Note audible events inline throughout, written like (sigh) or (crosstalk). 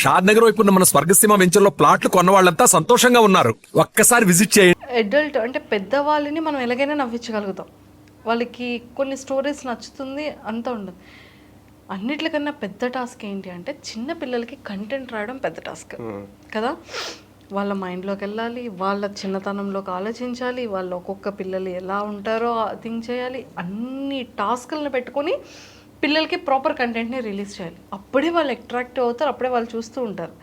షాద్ నగర్ వైపు ఉన్న మన స్వర్గసీమ వెంచర్లో ప్లాట్లు కొన్న వాళ్ళంతా సంతోషంగా ఉన్నారు. ఒక్కసారి విజిట్ చేయండి. అడల్ట్ అంటే పెద్దవాళ్ళని మనం ఎలాగైనా నవ్వించగలుగుతాం. వాళ్ళకి కొన్ని స్టోరీస్ నచ్చుతుంది అంత ఉండదు అన్నిట్లకన్నా పెద్ద టాస్క్ ఏంటి అంటే చిన్న పిల్లలకి కంటెంట్ రాయడం పెద్ద టాస్క్. కదా? వాళ్ళ మైండ్లోకి వెళ్ళాలి వాళ్ళ చిన్నతనంలోకి ఆలోచించాలి వాళ్ళు ఒక్కొక్క పిల్లలు ఎలా ఉంటారో థింక్ చేయాలి అన్ని టాస్క్లను పెట్టుకొని పిల్లలకి ప్రాపర్ కంటెంట్ని రిలీజ్ చేయాలి. అప్పుడే వాళ్ళు అట్రాక్ట్ అవుతారు అప్పుడే వాళ్ళు చూస్తూ ఉంటారు.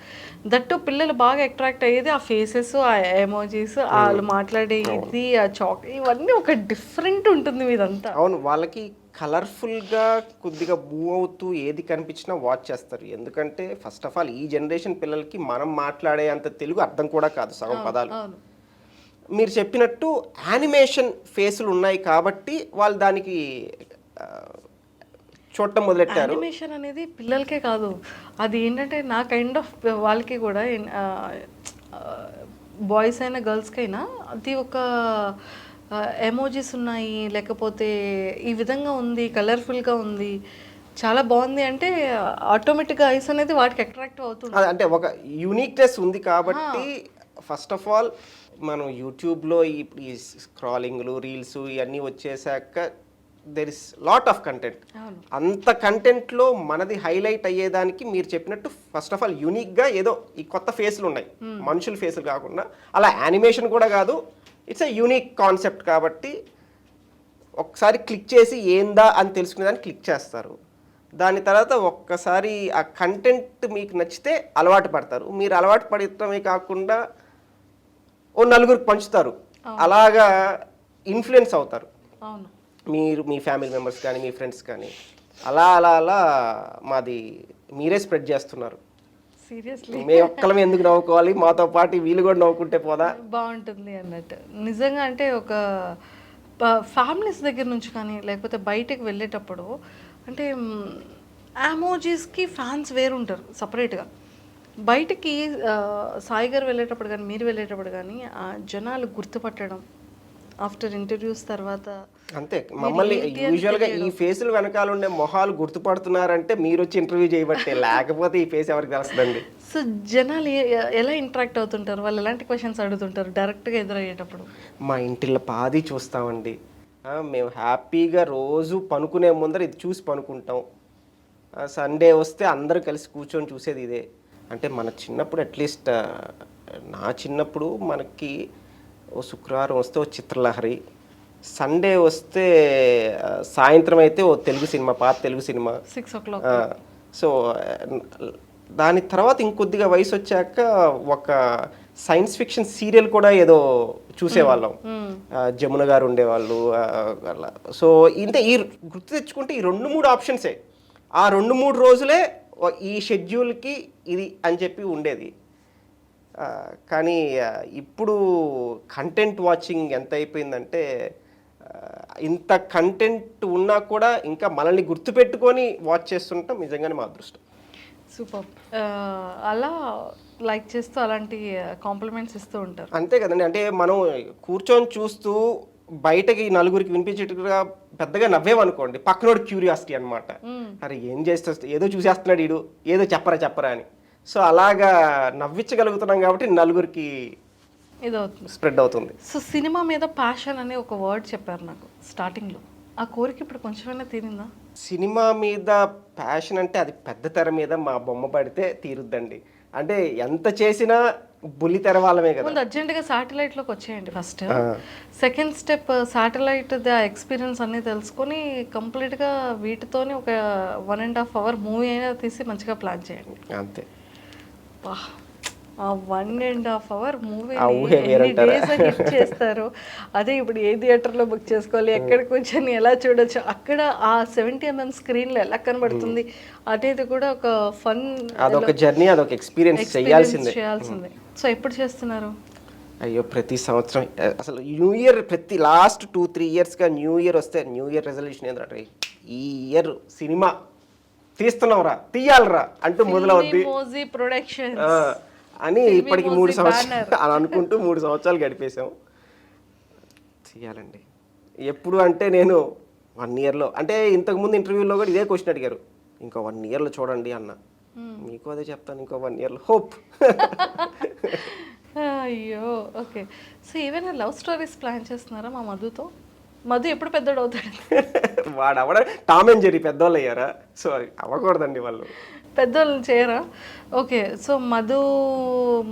దట్టు పిల్లలు బాగా అట్రాక్ట్ అయ్యేది ఆ ఫేసెస్ ఆ ఎమోజీస్ వాళ్ళు మాట్లాడే ఇది ఆ చాక్ ఇవన్నీ ఒక డిఫరెంట్ ఉంటుంది మీదంతా. అవును వాళ్ళకి కలర్ఫుల్గా కొద్దిగా మూవ్ అవుతూ ఏది కనిపించినా వాచ్ చేస్తారు. ఎందుకంటే ఫస్ట్ ఆఫ్ ఆల్ ఈ జనరేషన్ పిల్లలకి మనం మాట్లాడే అంత తెలుగు అర్థం కూడా కాదు సగం పదాలు. మీరు చెప్పినట్టు యానిమేషన్ ఫేసులు ఉన్నాయి కాబట్టి వాళ్ళు దానికి చూడటం మొదలెట్టారు? యానిమేషన్ అనేది పిల్లలకే కాదు. అది ఏంటంటే నా కైండ్ ఆఫ్ వాళ్ళకి కూడా బాయ్స్ అయినా గర్ల్స్కి అయినా అది ఒక ఎమోజీస్ ఉన్నాయి. లేకపోతే ఈ విధంగా ఉంది కలర్ఫుల్గా ఉంది. చాలా బాగుంది అంటే ఆటోమేటిక్గా ఐస్ అనేది వాటికి అట్రాక్ట్ అవుతుంది. అంటే ఒక యూనిక్నెస్ ఉంది కాబట్టి ఫస్ట్ ఆఫ్ ఆల్ మనం యూట్యూబ్లో ఈ ఈ స్క్రాలింగ్లు రీల్స్ ఇవన్నీ వచ్చేసాక there is lot of content. అంత కంటెంట్లో మనది హైలైట్ అయ్యేదానికి మీరు చెప్పినట్టు ఫస్ట్ ఆఫ్ ఆల్ యూనిక్గా ఏదో ఈ కొత్త ఫేస్లు ఉన్నాయి. మనుషుల ఫేసులు కాకుండా. అలా యానిమేషన్ కూడా కాదు. ఇట్స్ ఎ యూనిక్ కాన్సెప్ట్ కాబట్టి ఒకసారి క్లిక్ చేసి ఏందా అని తెలుసుకునేదాన్ని క్లిక్ చేస్తారు. దాని తర్వాత ఒక్కసారి ఆ కంటెంట్ మీకు నచ్చితే అలవాటు పడతారు. మీరు అలవాటు పడటమే కాకుండా ఓ నలుగురికి పంచుతారు. అలాగా ఇన్ఫ్లుయెన్స్ అవుతారు. అవును. మీరు మీ ఫ్యామిలీ మెంబర్స్ కానీ మీ ఫ్రెండ్స్ కానీ అలా అలా అలా మాది మీరే స్ప్రెడ్ చేస్తున్నారు. సీరియస్లీ మేము ఒక్కలం ఎందుకు నవ్వుకోవాలి? మాతో పాటు వీళ్ళు కూడా నవ్వుకుంటే పోదా? బాగుంటుంది అన్నట్టు. నిజంగా అంటే ఒక ఫ్యామిలీస్ దగ్గర నుంచి కానీ లేకపోతే బయటకు వెళ్ళేటప్పుడు అంటే యామోజీస్కి ఫ్యాన్స్ వేరుంటారు సపరేట్గా బయటికి ఆ, సాయి గారు వెళ్ళేటప్పుడు కానీ మీరు వెళ్ళేటప్పుడు కానీ ఆ జనాలు గుర్తుపట్టడం ఆఫ్టర్ ఇంటర్వ్యూస్ తర్వాత అంతే. మమ్మల్ని యూజువల్గా ఈ ఫేసులు వెనకాల ఉండే మొహాలు గుర్తుపడుతున్నారంటే మీరు వచ్చి ఇంటర్వ్యూ చేయబట్టే లేకపోతే ఈ ఫేస్ ఎవరికి తెలుస్తుందండి? సో జనాలు ఎలా ఇంటరాక్ట్ అవుతుంటారు? వాళ్ళు ఎలాంటి క్వశ్చన్స్ అడుగుతుంటారు? డైరెక్ట్గా ఎదురయ్యేటప్పుడు. మా ఇంటిలో పాది చూస్తామండి. మేము హ్యాపీగా రోజు పనుకునే ముందర ఇది చూసి పనుకుంటాం. సండే వస్తే అందరూ కలిసి కూర్చొని చూసేది ఇదే. అంటే మన చిన్నప్పుడు అట్లీస్ట్ నా చిన్నప్పుడు మనకి ఓ శుక్రవారం వస్తే ఓ చిత్రలహరి. సండే వస్తే సాయంత్రం అయితే ఓ తెలుగు సినిమా పాత Telugu cinema. Six o'clock so దాని తర్వాత ఇంకొద్దిగా వయసు వచ్చాక ఒక సైన్స్ ఫిక్షన్ సీరియల్ కూడా ఏదో చూసేవాళ్ళం. ఆ, జమున గారు ఉండేవాళ్ళు అలా. సో ఇంతే ఈ గుర్తు తెచ్చుకుంటే ఈ రెండు మూడు ఆప్షన్సే. ఆ రెండు మూడు రోజులే ఈ షెడ్యూల్కి ఇది అని చెప్పి ఉండేది. కానీ ఇప్పుడు కంటెంట్ వాచింగ్ ఎంత అయిపోయిందంటే ఇంత కంటెంట్ ఉన్నా కూడా ఇంకా మనల్ని గుర్తుపెట్టుకొని వాచ్ చేస్తుంటాం నిజంగానే మా అదృష్టం. సూపర్. అలా లైక్ చేస్తూ అలాంటి కాంప్లిమెంట్స్ ఇస్తూ ఉంటారు. అంతే కదండి. అంటే మనం కూర్చొని చూస్తూ బయటకి నలుగురికి వినిపించేట్టుగా పెద్దగా నవ్వేమనుకోండి పక్కనోడు క్యూరియాసిటీ అనమాట అరే ఏం చేస్తే ఏదో చూసేస్తున్నాడు వీడు ఏదో చెప్పరా చెప్పరా అని. సో అలాగా నవ్వించగలుగుతున్నాం కాబట్టి నలుగురికి స్ప్రెడ్ అవుతుంది. సో సినిమా మీద ప్యాషన్ అనే ఒక వర్డ్ చెప్పారు నాకు స్టార్టింగ్లో ఆ కోరిక ఇప్పుడు కొంచెమైనా తీరిందా? సినిమా మీద ప్యాషన్ అంటే అది పెద్ద తెర మీద మా బొమ్మ పడితే తీరుద్దండి. అంటే ఎంత చేసినా బుల్లి తెర వాళ్ళమే కదా. ముందు అర్జెంటుగా శాటిలైట్లోకి వచ్చేయండి first second step satellite the experience అన్నీ తెలుసుకొని కంప్లీట్గా వీటితోనే ఒక one and half hour movie అయినా తీసి మంచిగా ప్లాన్ చేయండి. అంతే. One and half hour movie చేస్తారు? అదే ఇప్పుడు ఏ థియేటర్లో బుక్ చేసుకోవాలి? ఎక్కడ కూర్చొని ఎలా చూడొచ్చు? అక్కడ ఆ సెవెంటీ ఎంఎం స్క్రీన్లో ఎలా కనబడుతుంది? అనేది కూడా ఒక ఫన్ అదొక జర్నీ అదొక ఎక్స్పీరియన్స్ చేయాల్సిందే. చేయాల్సిందే. సో ఎప్పుడు చేస్తున్నారు? అయ్యో ప్రతి సంవత్సరం అసలు న్యూ ఇయర్ ప్రతి లాస్ట్ టూ త్రీ ఇయర్స్గా న్యూ ఇయర్ వస్తే న్యూ ఇయర్ రెజల్యూషన్ ఏంటంటే ఈ ఇయర్ సినిమా తీస్తున్నావురా తీయాలరా అంటూ మొదలవుద్ది. అని ఇప్పటికి మూడు సంవత్సరాలు (laughs) అని అనుకుంటూ మూడు సంవత్సరాలు గడిపేశాం. తీయాలండి. ఎప్పుడు అంటే నేను వన్ ఇయర్లో అంటే ఇంతకుముందు ఇంటర్వ్యూలో కూడా ఇదే క్వశ్చన్ అడిగారు. ఇంకో వన్ ఇయర్లో చూడండి అన్న. మీకు అదే చెప్తాను ఇంకో వన్ ఇయర్లో. హోప్. (laughs) అయ్యో ఓకే. సో ఏమైనా లవ్ స్టోరీస్ ప్లాన్ చేస్తున్నారా మా మధుతో? మధు ఎప్పుడు పెద్దోడు అవుతాడు? వాడు అవడ టామ్ అండ్ జెరీ పెద్దోళ్ళు అయ్యారా? సో అవ్వకూడదండి వాళ్ళు. పెద్దోళ్ళని చేయరా? ఓకే సో మధు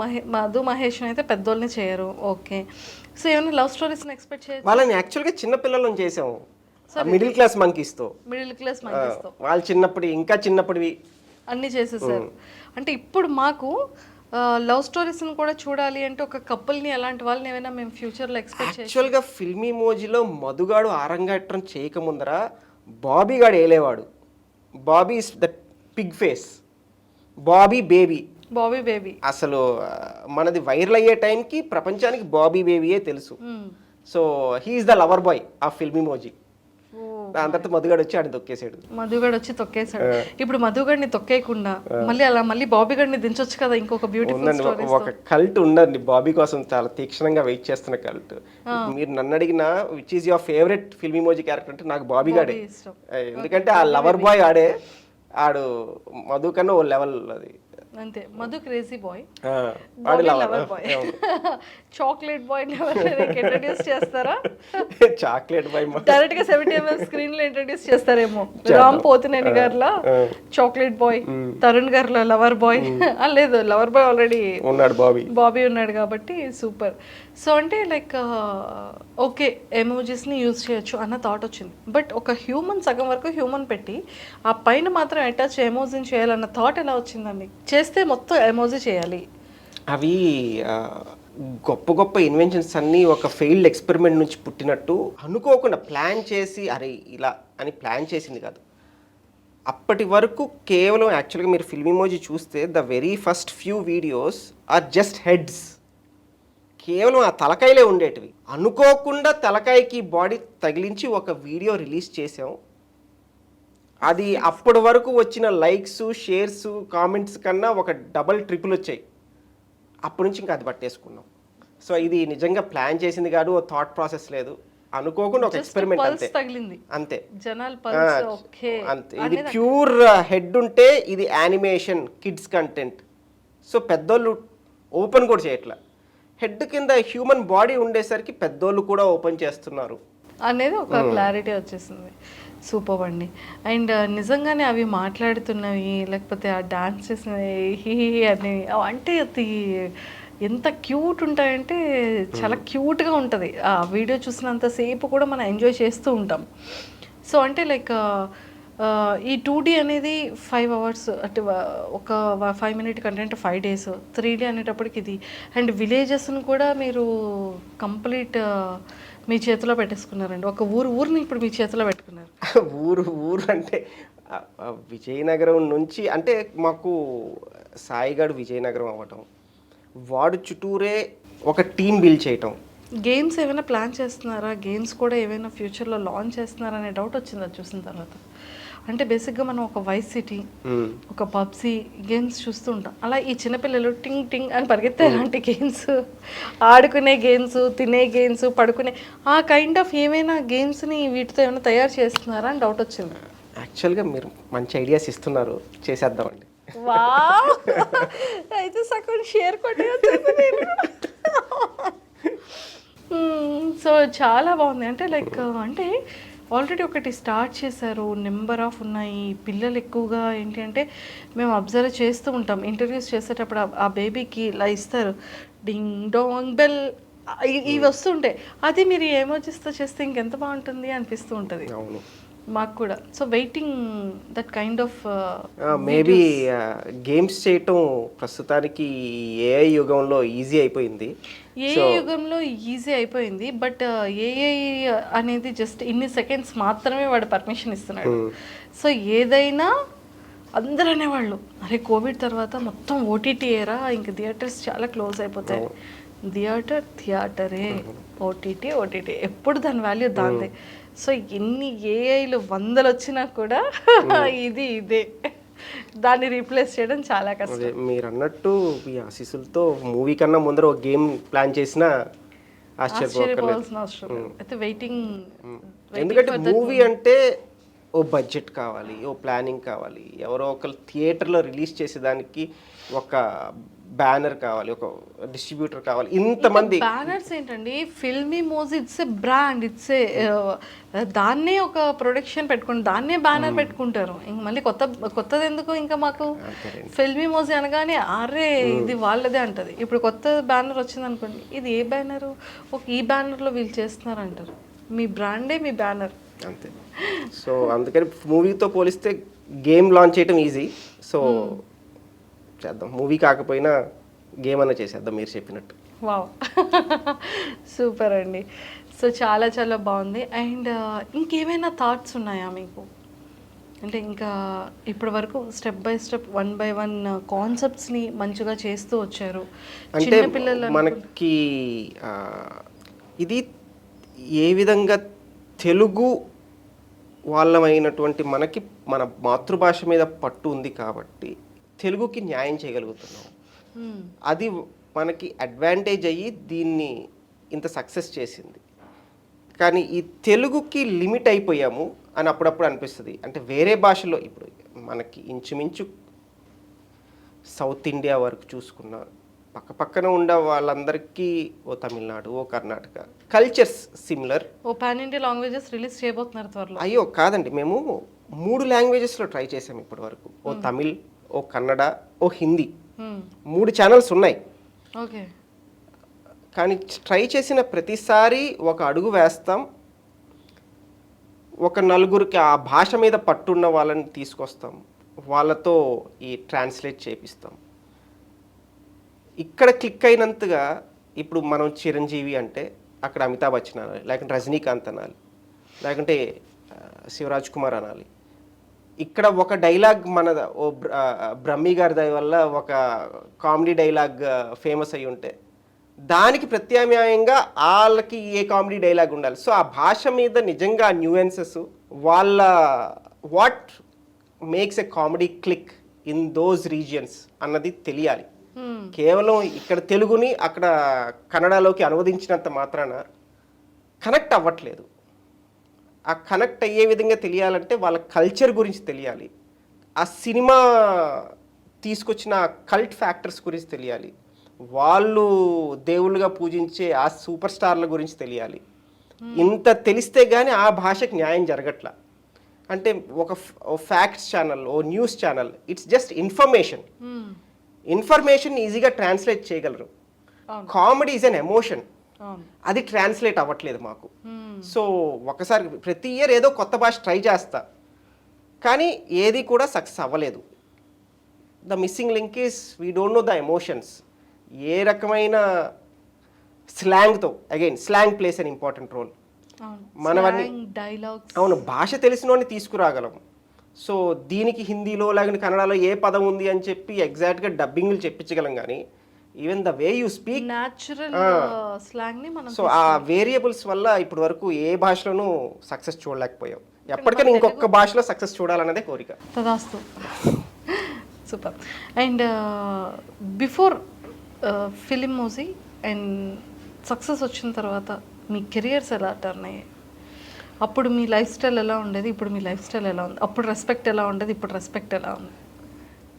మహే మధు మహేష్ అయితే పెద్దోళ్ళని చేయరు. ఓకే. సో ఏమైనా లవ్ స్టోరీస్ని ఎక్స్పెక్ట్ చేయొచ్చు? వాళ్ళని యాక్చువల్గా చిన్న పిల్లలను చేసాము. మిడిల్ క్లాస్ మంకీస్తో. మిడిల్ క్లాస్ మంచిస్తో వాళ్ళు చిన్నప్పటి ఇంకా చిన్నప్పటివి. అన్ని చేసేసారు. అంటే ఇప్పుడు మాకు లవ్ స్టోరీస్ని కూడా చూడాలి అంటే ఒక కపుల్ని అలాంటి వాళ్ళని ఏమైనా మేము ఫ్యూచర్లో ఎక్స్పెక్ట్ యాక్చువల్గా ఫిల్మీ మోజీలో మధుగాడు ఆరంగేట్రం చేయకముందర బాబీ గాడు ఏలేవాడు. Bobby is the pig face. Bobby baby. Bobby baby. అసలు మనది వైరల్ అయ్యే టైంకి ప్రపంచానికి బాబీ బేబీయే తెలుసు. So he's the lover boy ఆ ఫిల్మీ మోజీ. దాని తర్వాత మధుగాడు వచ్చి ఆడిని తొక్కేసాడు మధుగడ్ వచ్చి తొక్కేశాడు. ఇప్పుడు మధుగడిని తొక్కేయకుండా మళ్ళీ అలా మళ్ళీ బాబీ గడిని దించొచ్చు కదా ఇంకొక బ్యూటిఫుల్ ఒక- కల్ట్ ఉందండి. బాబీ కోసం చాలా తీక్షణంగా వెయిట్ చేస్తున్న కల్ట్ మీరు నన్ను అడిగిన which is your favourite Filmymoji character అంటే నాకు బాబీ గాడే. ఎందుకంటే ఆ లవర్ బాయ్ ఆడే ఆడు మధు కన్నా ఓ లెవెల్ అది. అంతే. Madhu crazy boy lover boy chocolate boy introduce చేస్తారా? చాక్లెట్ బాయ్ డైరెక్ట్గా సెవెంటీ ఎంఎం స్క్రీన్లో ఇంట్రడ్యూస్ చేస్తారేమో. రామ్ పోతినేని గారిలా చాక్లెట్ బాయ్ తరుణ్ గారిలో లవర్ బాయ్ లేదు లవర్ బాయ్ ఆల్రెడీ ఉన్నాడు బాబీ. బాబీ ఉన్నాడు కాబట్టి సూపర్. సో అంటే లైక్ ఓకే ఎమోజీస్ని యూజ్ చేయొచ్చు అన్న థాట్ వచ్చింది. బట్ ఒక హ్యూమన్ సగం వరకు హ్యూమన్ పెట్టి ఆ పైన మాత్రం అటాచ్ ఎమోజీని చేయాలన్న థాట్ ఎలా వచ్చిందండి? చేస్తే మొత్తం ఎమోజీ చేయాలి. అవి గొప్ప గొప్ప ఇన్వెన్షన్స్ అన్నీ ఒక ఫెయిల్డ్ ఎక్స్పెరిమెంట్ నుంచి పుట్టినట్టు అనుకోకుండా ప్లాన్ చేసి అరే ఇలా అని ప్లాన్ చేసింది కాదు. అప్పటి వరకు కేవలం యాక్చువల్గా మీరు ఫిల్మ్ ఇమోజీ చూస్తే the very first few videos are just heads కేవలం ఆ తలకాయలే ఉండేటివి. అనుకోకుండా తలకాయకి బాడీ తగిలించి ఒక వీడియో రిలీజ్ చేసాం అది అప్పటి వరకు వచ్చిన లైక్స్ షేర్స్ కామెంట్స్ కన్నా ఒక డబల్ ట్రిపుల్ వచ్చాయి. అప్పటి నుంచి ఇంకా అది పట్టేసుకున్నాం. సో ఇది నిజంగా ప్లాన్ చేసింది కాదు ఓ థాట్ ప్రాసెస్ లేదు. అనుకోకుండా ఒక ఎక్స్పెరిమెంట్ అంతే. అంతే. అంతే. ఇది ప్యూర్ హెడ్ ఉంటే ఇది యానిమేషన్ కిడ్స్ కంటెంట్. సో పెద్దోళ్ళు ఓపెన్ కూడా చేయట్లా. హెడ్ కింద హ్యూమన్ బాడీ ఉండేసరికి పెద్దోళ్ళు కూడా ఓపెన్ చేస్తున్నారు. అనేది ఒక క్లారిటీ వచ్చేసింది. సూపర్ అండి. అండ్ నిజంగానే అవి మాట్లాడుతున్నవి లేకపోతే ఆ డాన్స్ చేసినవి హీ హీ అని అంటే అది ఎంత క్యూట్ ఉంటాయంటే చాలా క్యూట్గా ఉంటుంది. ఆ వీడియో చూసినంతసేపు కూడా మనం ఎంజాయ్ చేస్తూ ఉంటాం. సో అంటే లైక్ ఈ టూ డీ అనేది ఫైవ్ అవర్స్ అంటే ఒక five minute content five days three D అనేటప్పటికి ఇది. అండ్ విలేజెస్ను కూడా మీరు కంప్లీట్ మీ చేతిలో పెట్టేసుకున్నారండి. ఒక ఊరు ఊరిని ఇప్పుడు మీ చేతిలో పెట్టుకున్నారు. (laughs) ఊరు ఊరు అంటే విజయనగరం నుంచి అంటే మాకు సాయిగాడు విజయనగరం అవ్వటం వాడు చుట్టూరే ఒక టీం బిల్డ్ చేయటం. గేమ్స్ ఏమైనా ప్లాన్ చేస్తున్నారా? గేమ్స్ కూడా ఏమైనా ఫ్యూచర్లో లాంచ్ చేస్తున్నారా అనే డౌట్ వచ్చింది అది చూసిన తర్వాత. అంటే బేసిక్గా మనం ఒక వైస్ సిటీ. ఒక పబ్జీ గేమ్స్ చూస్తూ ఉంటాం. అలా ఈ చిన్నపిల్లలు టింగ్ టింగ్ అని పరిగెత్తే అలాంటి గేమ్స్ ఆడుకునే గేమ్స్ తినే గేమ్స్ పడుకునే ఆ కైండ్ ఆఫ్ ఏమైనా గేమ్స్ని వీటితో ఏమైనా తయారు చేస్తున్నారా అని డౌట్ వచ్చింది. యాక్చువల్గా మీరు మంచి ఐడియాస్ ఇస్తున్నారు. చేసేద్దామండి. (laughs) అయితే సగం షేర్ నేను. (laughs) సో చాలా బాగుంది. అంటే లైక్ అంటే ఆల్రెడీ ఒకటి స్టార్ట్ చేశారు నెంబర్ ఆఫ్ ఉన్నాయి పిల్లలు ఎక్కువగా ఏంటి అంటే మేము అబ్జర్వ్ చేస్తూ ఉంటాం ఇంటర్వ్యూస్ చేసేటప్పుడు ఆ- బేబీకి ఇలా ఇస్తారు డింగ్ డోంగ్ బెల్ ఇవి వస్తుంటాయి. అది మీరు ఏమోజిస్తో చేస్తే ఇంకెంత బాగుంటుంది అనిపిస్తూ ఉంటుంది. అవును. మాకు కూడా so waiting that kind of maybe games చేయటం ప్రస్తుతానికి ఏఐ యుగంలో ఈజీ అయిపోయింది. ఏ యుగంలో ఈజీ అయిపోయింది. బట్ ఏఐ అనేది జస్ట్ ఇన్ని సెకండ్స్ మాత్రమే వాడు పర్మిషన్ ఇస్తున్నాడు. సో ఏదైనా అందరూ అనేవాళ్ళు అరే కోవిడ్ తర్వాత మొత్తం ఓటీటీ ఏరా? ఇంక థియేటర్స్ చాలా క్లోజ్ అయిపోతాయి. థియేటర్ థియేటరే ఓటీటీ ఓటీటీ ఎప్పుడు దాని వాల్యూ దాందే. సో ఎన్ని ఏఐలు వందలు వచ్చినా కూడా ఇది ఇదే. దాన్ని రీప్లేస్ చేయడం చాలా కష్టం. మీరు అన్నట్టు మీ ఆశీస్సులతో మూవీ కన్నా ముందర ఒక గేమ్ ప్లాన్ చేసినా ఆశ్చర్యపోవాల్సిన అవసరం లేదు. అయితే వెయిటింగ్ ఎందుకంటే మూవీ అంటే ఓ బడ్జెట్ కావాలి ఓ ప్లానింగ్ కావాలి. ఎవరో ఒకరు థియేటర్లో రిలీజ్ చేసేదానికి ఒక బ్యానర్ కావాలి ఒక డిస్ట్రిబ్యూటర్ కావాలి ఇంతమంది. బ్యానర్స్ ఏంటండి? Filmymoji it's a brand it's a దాన్నే ఒక ప్రొడక్షన్ పెట్టుకుని దాన్నే బ్యానర్ పెట్టుకుంటారు. ఇంక మళ్ళీ కొత్త కొత్తది ఎందుకు ఇంకా మాకు? ఫిల్మీ మోజ్ అనగానే అరే ఇది వాళ్ళదే అంటది. ఇప్పుడు కొత్త బ్యానర్ వచ్చింది అనుకోండి ఇది ఏ బ్యానరు? ఒక ఈ బ్యానర్లో వీళ్ళు చేస్తున్నారు అంటారు మీ బ్రాండే మీ బ్యానర్. అంతే. సో అందుకని మూవీతో పోలిస్తే గేమ్ లాంచ్ చేయటం ఈజీ. సో చేద్దాం. మూవీ కాకపోయినా గేమ్ అన్న చేసేద్దాం మీరు చెప్పినట్టు. వావ్ సూపర్ (laughs) అండి. సో చాలా చాలా బాగుంది. అండ్ ఇంకేమైనా థాట్స్ ఉన్నాయా మీకు? అంటే ఇంకా ఇప్పటి వరకు step by step one by one కాన్సెప్ట్స్ని మంచిగా చేస్తూ వచ్చారు. అంటే మనకి ఇది ఏ విధంగా తెలుగు వాళ్ళమైనటువంటి మనకి మన మాతృభాష మీద పట్టు ఉంది కాబట్టి తెలుగుకి న్యాయం చేయగలుగుతున్నాం. అది మనకి అడ్వాంటేజ్ అయ్యి దీన్ని ఇంత సక్సెస్ చేసింది. కానీ ఈ తెలుగుకి లిమిట్ అయిపోయాము అని అప్పుడప్పుడు అనిపిస్తుంది. అంటే వేరే భాషలో ఇప్పుడు మనకి ఇంచుమించు సౌత్ ఇండియా వరకు చూసుకున్న పక్క పక్కన ఉండే వాళ్ళందరికీ ఓ తమిళనాడు ఓ కర్ణాటక కల్చర్స్ సిమిలర్ ఓ పాన్ ఇండియా లాంగ్వేజెస్ రిలీజ్ చేయబోతున్నారు త్వరలో. అయ్యో కాదండి. మేము మూడు లాంగ్వేజెస్లో ట్రై చేసాం ఇప్పటి వరకు ఓ తమిళ్ ఓ కన్నడ ఓ హిందీ. మ్మ్. మూడు ఛానల్స్ ఉన్నాయి. ఓకే. కానీ ట్రై చేసిన ప్రతిసారి ఒక అడుగు వేస్తాం. ఒక నలుగురికి ఆ భాష మీద పట్టున్న వాళ్ళని తీసుకొస్తాం. వాళ్ళతో ఈ ట్రాన్స్లేట్ చేపిస్తాం. ఇక్కడ క్లిక్ అయినంతగా ఇప్పుడు మనం చిరంజీవి అంటే అక్కడ అమితాబ్ బచ్చన్ అనాలి లేకుంటే రజనీకాంత్ అనాలి లేకుంటే శివరాజ్ కుమార్ అనాలి. ఇక్కడ ఒక డైలాగ్ మన ఓ బ్రహ్మి గారి దయ వల్ల ఒక కామెడీ డైలాగ్ ఫేమస్ అయి ఉంటే దానికి ప్రత్యామ్నాయంగా వాళ్ళకి ఏ కామెడీ డైలాగ్ ఉండాలి. సో ఆ భాష మీద నిజంగా న్యూయన్సెస్ వాళ్ళ what makes a comedy click in those regions అన్నది తెలియాలి. కేవలం ఇక్కడ తెలుగుని అక్కడ కన్నడలోకి అనువదించినంత మాత్రాన కనెక్ట్ అవ్వట్లేదు. ఆ కనెక్ట్ అయ్యే విధంగా తెలియాలంటే వాళ్ళ కల్చర్ గురించి తెలియాలి. ఆ సినిమా తీసుకొచ్చిన కల్ట్ ఫ్యాక్టర్స్ గురించి తెలియాలి. వాళ్ళు దేవుళ్ళుగా పూజించే ఆ సూపర్ స్టార్ల గురించి తెలియాలి. ఇంత తెలిస్తే కానీ ఆ భాషకి న్యాయం జరగట్ల. అంటే ఒక facts channel oh news channel it's just information. Information ఈజీగా ట్రాన్స్లేట్ చేయగలరు. Comedy is an emotion. అది ట్రాన్స్లేట్ అవ్వట్లేదు మాకు. మ్మ్. సో ఒకసారి ప్రతి ఇయర్ ఏదో కొత్త భాష ట్రై చేస్తా. కానీ ఏది కూడా సక్సెస్ అవ్వలేదు. The missing link is we don't know the emotions ఏ రకమైన స్లాంగ్తో again slang plays an important role మనవన్నీ- అవును భాష తెలిసినోని తీసుకురాగలం. సో దీనికి హిందీలో లేకపోతే కన్నడలో ఏ పదం ఉంది అని చెప్పి ఎగ్జాక్ట్గా డబ్బింగ్లు చెప్పించగలం కానీ even the way you speak natural స్లాంగ్ని మనం సో ఆ వేరియబుల్స్ వల్ల ఇప్పటి వరకు ఏ భాషలోనూ సక్సెస్ చూడలేకపోయాం. ఎప్పటికైనా ఇంకొక భాషలో సక్సెస్ చూడాలన్నదే కోరిక. తదాస్తు. Super and before Filmymoji and success వచ్చిన తర్వాత మీ కెరియర్స్ ఎలా టర్న్ అయ్యాయి? అప్పుడు మీ లైఫ్ స్టైల్ ఎలా ఉండేది? ఇప్పుడు మీ లైఫ్ స్టైల్ ఎలా ఉంది? అప్పుడు రెస్పెక్ట్ ఎలా ఉండేది? ఇప్పుడు రెస్పెక్ట్ ఎలా ఉంది?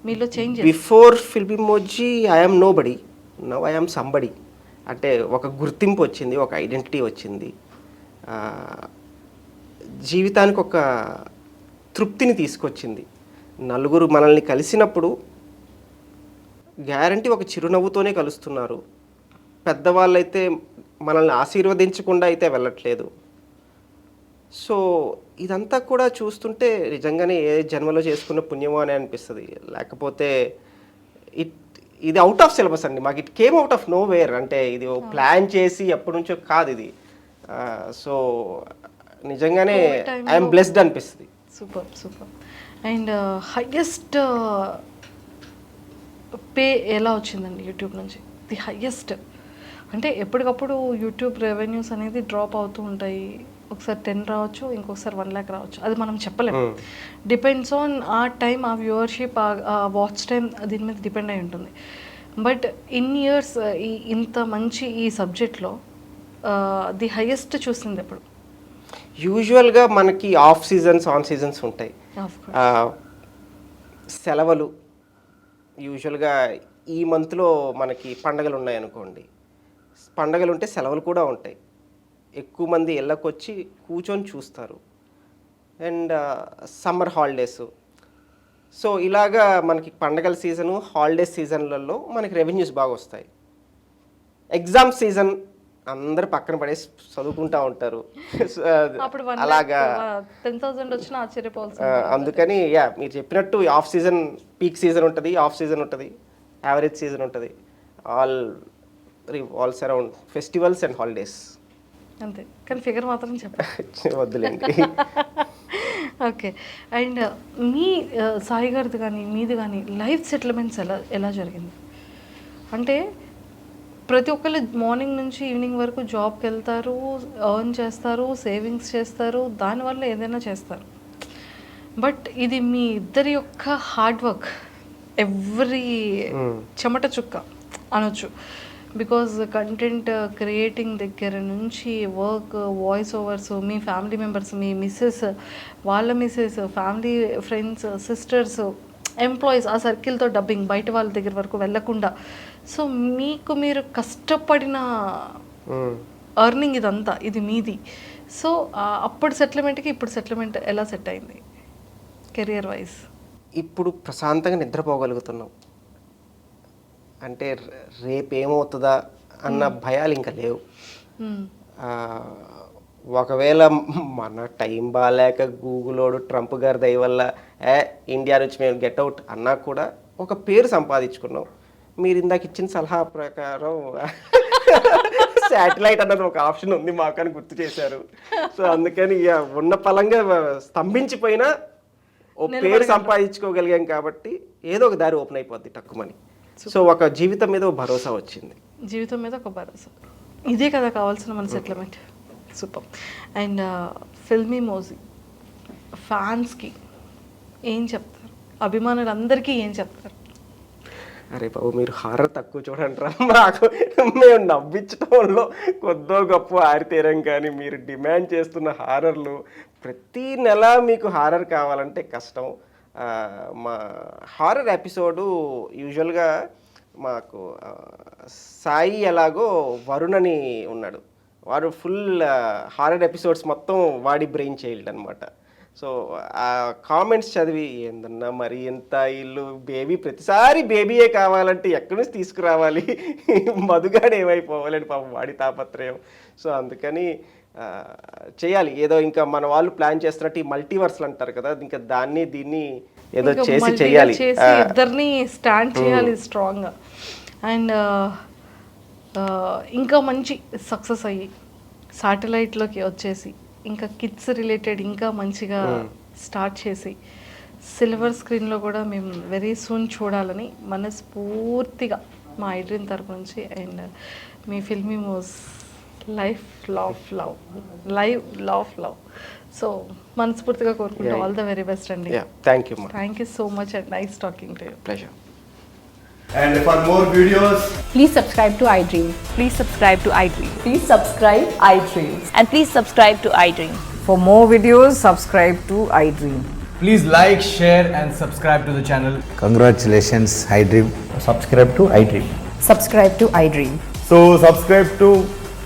మీలో change before Filmymoji I'm nobody now I'm somebody అంటే ఒక గుర్తింపు వచ్చింది ఒక ఐడెంటిటీ వచ్చింది. జీవితానికి ఒక తృప్తిని తీసుకొచ్చింది. నలుగురు మనల్ని కలిసినప్పుడు గ్యారంటీ ఒక చిరునవ్వుతోనే కలుస్తున్నారు. పెద్దవాళ్ళైతే మనల్ని ఆశీర్వదించకుండా అయితే వెళ్ళట్లేదు. సో ఇదంతా కూడా చూస్తుంటే నిజంగానే ఏ జన్మలో చేసుకున్న పుణ్యమో అని అనిపిస్తుంది. లేకపోతే ఇట్ ఇది అవుట్ ఆఫ్ సిలబస్ అండి. మాకు it came out of nowhere అంటే ఇది ప్లాన్ చేసి ఎప్పటి నుంచో కాదు ఇది. సో నిజంగానే ఐఎమ్ బ్లెస్డ్ అనిపిస్తుంది. Super super and highest pay ఎలా వచ్చిందండి యూట్యూబ్ నుంచి? ది హయ్యెస్ట్ అంటే ఎప్పటికప్పుడు యూట్యూబ్ రెవెన్యూస్ అనేది డ్రాప్ అవుతూ ఉంటాయి. ఒకసారి టెన్ రావచ్చు ఇంకొకసారి వన్ ల్యాక్ రావచ్చు. అది మనం చెప్పలేం. డిపెండ్స్ ఆన్ ఆ టైం ఆ వ్యూవర్షిప్ ఆ వాచ్ టైం దీని మీద డిపెండ్ అయి ఉంటుంది. బట్ ఇన్ ఇయర్స్ ఈ ఇంత మంచి ఈ సబ్జెక్ట్లో ది హయ్యెస్ట్ చూసింది ఎప్పుడు? యూజువల్గా మనకి ఆఫ్ సీజన్స్ ఆన్ సీజన్స్ ఉంటాయి. సెలవులు. యూజువల్గా ఈ మంత్లో మనకి పండగలు ఉన్నాయనుకోండి పండగలు ఉంటే సెలవులు కూడా ఉంటాయి. ఎక్కువ మంది ఇళ్ళకొచ్చి కూర్చొని చూస్తారు. And summer holidays. సో ఇలాగా మనకి పండగల సీజను హాలిడేస్ సీజన్లలో మనకి రెవెన్యూస్ బాగా వస్తాయి ఎగ్జామ్ సీజన్ అందరు పక్కన పడేసి చదువుకుంటా ఉంటారు. అలాగా. టెన్ థౌసండ్ వచ్చినా అందుకని యా మీరు చెప్పినట్టు ఆఫ్ సీజన్ పీక్ సీజన్ ఉంటుంది ఆఫ్ సీజన్ ఉంటుంది యావరేజ్ సీజన్ ఉంటుంది. All all's around festivals and holidays. అంతే. కానీ ఫిగర్ మాత్రం చెప్పండి (laughs) వద్దులేండి. ఓకే. అండ్ మీ సాయి గారిది కానీ మీది కానీ లైఫ్ సెటిల్మెంట్స్ ఎలా ఎలా జరిగింది? అంటే ప్రతి ఒక్కళ్ళు మార్నింగ్ నుంచి ఈవినింగ్ వరకు జాబ్కి వెళ్తారు ఎర్న్ చేస్తారు సేవింగ్స్ చేస్తారు దానివల్ల ఏదైనా చేస్తారు. బట్ ఇది మీ ఇద్దరి యొక్క హార్డ్ వర్క్. ఎవ్రీ చెమట చుక్క అనొచ్చు. బికాజ్ కంటెంట్ క్రియేటింగ్ దగ్గర నుంచి వర్క్ వాయిస్ ఓవర్స్ మీ ఫ్యామిలీ మెంబర్స్ మీ మిస్సెస్ వాళ్ళ missus family friends sisters employees ఆ సర్కిల్తో డబ్బింగ్ బయట వాళ్ళ దగ్గర వరకు వెళ్ళకుండా. సో మీకు మీరు కష్టపడిన అర్నింగ్ ఇదంతా ఇది మీది. సో అప్పుడు సెటిల్మెంట్కి ఇప్పుడు సెటిల్మెంట్ ఎలా సెట్ అయింది? కెరియర్ వైజ్ ఇప్పుడు ప్రశాంతంగా నిద్రపోగలుగుతున్నాం. అంటే రే- రేపు ఏమవుతుందా అన్న భయాలు ఇంకా లేవు. ఒకవేళ మన టైం బాగాలేక గూగులోడు ట్రంప్ గారి దయ వల్ల ఏ ఇండియా నుంచి మేము గెట్ అవుట్ అన్నా కూడా ఒక పేరు సంపాదించుకున్నాం. మీరు ఇందాక ఇచ్చిన సలహా ప్రకారం (laughs) శాటిలైట్ అన్నది ఒక ఆప్షన్ ఉంది మాకు అని గుర్తు చేశారు. సో అందుకని ఇక ఉన్న పలంగా స్తంభించిపోయినా ఓ పేరు సంపాదించుకోగలిగాం కాబట్టి ఏదో ఒక దారి ఓపెన్ అయిపోద్ది తక్కువని సో ఒక జీవితం మీద ఒక భరోసా వచ్చింది. జీవితం మీద ఒక భరోసా. ఇదే కదా కావాల్సిన మన సెటిల్మెంట్ సూపర్ అండ్ ఫిల్మీ మోజీ ఫ్యాన్స్కి ఏం చెప్తారు? అభిమానులందరికీ ఏం చెప్తారు? అరే బాబు మీరు హారర్ తక్కువ చూడండి రా. మాకు మేము నవ్వించడంలో కొద్దో గొప్ప ఆరితేరం కానీ మీరు డిమాండ్ చేస్తున్న హారర్లు ప్రతి నెల మీకు హారర్ కావాలంటే కష్టం. మా హారర్ ఎపిసోడు యూజువల్గా మాకు సాయి ఎలాగో వరుణ్ అని ఉన్నాడు. వాడు ఫుల్ హారర్ ఎపిసోడ్స్ మొత్తం వాడి బ్రెయిన్ చైల్డ్ అనమాట సో ఆ కామెంట్స్ చదివి ఏందన్నా మరి ఎంత ఇల్లు బేబీ ప్రతిసారి బేబీయే కావాలంటే ఎక్కడి నుంచి తీసుకురావాలి? (laughs) మధుగాడు ఏమైపోవాలని పాపం వాడి తాపత్రయం. సో అందుకని చేయాలి. ఏదో ఇంకా మన వాళ్ళు ప్లాన్ చేస్తున్నట్టు ఈ మల్టీవర్స్లు అంటారు కదా ఇంకా దాన్ని దీన్ని ఏదో చేసి చేయాలి. ఇద్దరిని స్టాండ్ చేయాలి స్ట్రాంగ్గా. అండ్ ఇంకా మంచి సక్సెస్ అయ్యి సాటిలైట్లోకి వచ్చేసి ఇంకా కిడ్స్ రిలేటెడ్ ఇంకా మంచిగా స్టార్ట్ చేసి సిల్వర్ స్క్రీన్లో కూడా మేము వెరీ సూన్ చూడాలని మనస్ఫూర్తిగా మా ఐడ్రీన్ తరపు నుంచి and me Filmymoji life laugh love live laugh love so మనస్ఫూర్తిగా కోరుకుంటూ ఆల్ ద వెరీ బెస్ట్ అండి yeah thank you thank you so much and nice talking to you pleasure And for more videos, Please subscribe to iDream. Please subscribe to iDream. Please subscribe iDream. And please subscribe to iDream. For more videos, subscribe to iDream. please like, share, and subscribe to the channel. Congratulations, iDream. subscribe to iDream. Subscribe to iDream. So, subscribe to